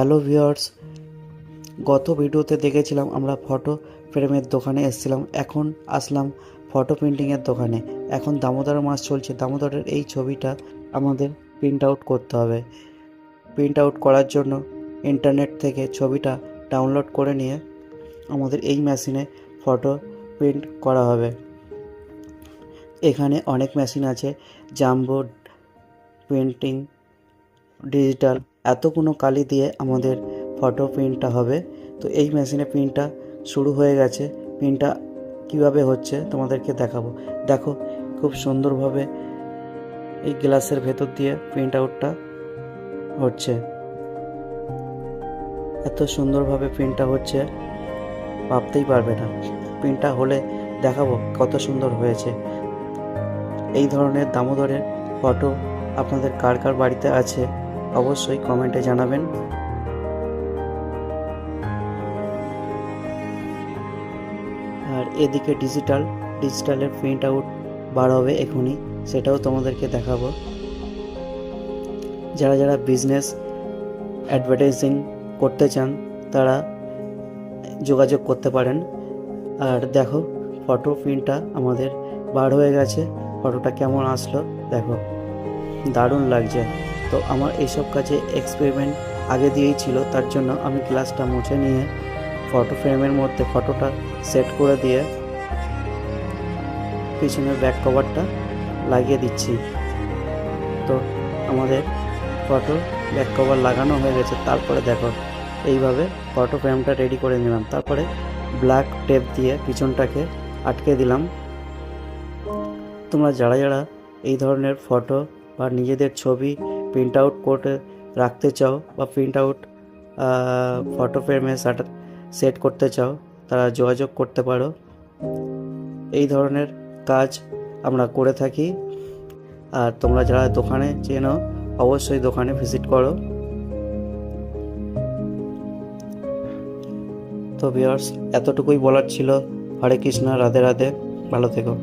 Hello viewers গত ভিডিওতে দেখেছিলাম আমরা ফটো ফ্রেমের দোকানে এসেছিলাম। এখন আসলাম ফটো প্রিন্টিংয়ের দোকানে। এখন দামোদর মাস চলছে। দামোদরের এই ছবিটা আমাদের প্রিন্ট আউট করতে হবে। প্রিন্ট আউট করার জন্য ইন্টারনেট থেকে ছবিটা ডাউনলোড করে নিয়ে আমাদের এই মেশিনে ফটো প্রিন্ট করা হবে। এখানে অনেক মেশিন আছে। জাম্বো প্রিন্টিং ডিজিটাল এতগুলো কালি দিয়ে আমাদের ফটো প্রিন্টটা হবে। তো এই মেশিনে প্রিন্টটা শুরু হয়ে গেছে। প্রিন্টটা কীভাবে হচ্ছে তোমাদেরকে দেখাবো। দেখো, খুব সুন্দরভাবে এই গ্লাসের ভেতর দিয়ে প্রিন্ট আউটটা হচ্ছে। এত সুন্দরভাবে প্রিন্টটা হচ্ছে, ভাবতেই পারবে না। প্রিন্টটা হলে দেখাবো কত সুন্দর হয়েছে। এই ধরনের দামোদরের ফটো আপনাদের কার কার বাড়িতে আছে? অবশ্যই কমেন্টে জানাবেন। আর এদিকে ডিজিটাল ডিজিটালের প্রিন্ট আউট বার হবে এখনই, সেটাও তোমাদেরকে দেখাবো। যারা যারা বিজনেস অ্যাডভার্টাইজিং করতে চান, তারা যোগাযোগ করতে পারেন। আর দেখো ফটো প্রিন্টটা আমাদের বার হয়ে গেছে ফটোটা কেমন আসলো, দেখো। দারুণ লাগছে। তো আমার এইসব কাজে এক্সপেরিমেন্ট আগে দিয়েই ছিল, তার জন্য আমি গ্লাসটা মুছে নিয়ে ফটো ফ্রেমের মধ্যে ফটোটা সেট করে দিয়ে পিছনের ব্যাক কভারটা লাগিয়ে দিচ্ছি। তো আমাদের ফটো ব্যাক কভার লাগানো হয়ে গেছে, তারপরে দেখো, এইভাবে ফটো ফ্রেমটা রেডি করে নিলাম। তারপরে ব্ল্যাক টেপ দিয়ে পিছনটাকে আটকে দিলাম। তোমরা যারা যারা এই ধরনের ফটো বা নিজেদের ছবি প্রিন্ট আউট করে রাখতে চাও বা প্রিন্ট আউট ফটো ফ্রেমে সেট করতে চাও, তারা যোগাযোগ করতে পারো। এই ধরনের কাজ আমরা করে থাকি। আর তোমরা যারা দোকানে চেনো, অবশ্যই দোকানে ভিজিট করো। তো ভিউয়ার্স এতটুকুই বলার ছিল। হরে কৃষ্ণ, রাধে রাধে, ভালো থেকো।